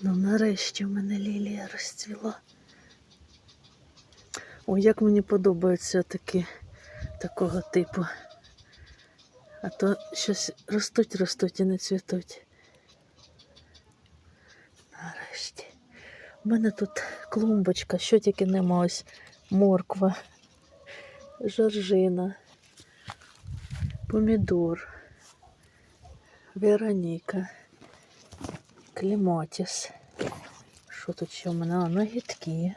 Ну, нарешті в мене лілія розцвіла. Ой, як мені подобаються такі такого типу. А то щось ростуть, ростуть і не цвітуть. Нарешті. У мене тут клумбочка, що тільки нема ось морква, жоржина, помідор, Вероніка, клематіс. Що тут ще в мене? А, нагідки.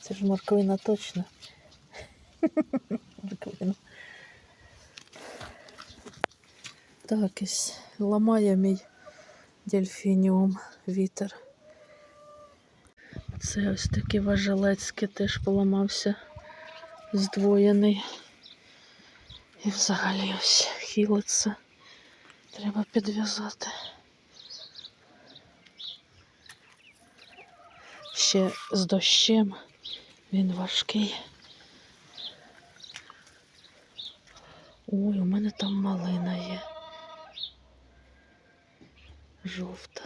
Це ж морквина точно. Морквина. Так, ось ламає мій дельфініум вітер. Це ось такий важелецький теж поламався, здвоєний. І взагалі ось хилиться. Треба підв'язати. Ще з дощем він важкий. Ой, у мене там малина є. Жовта.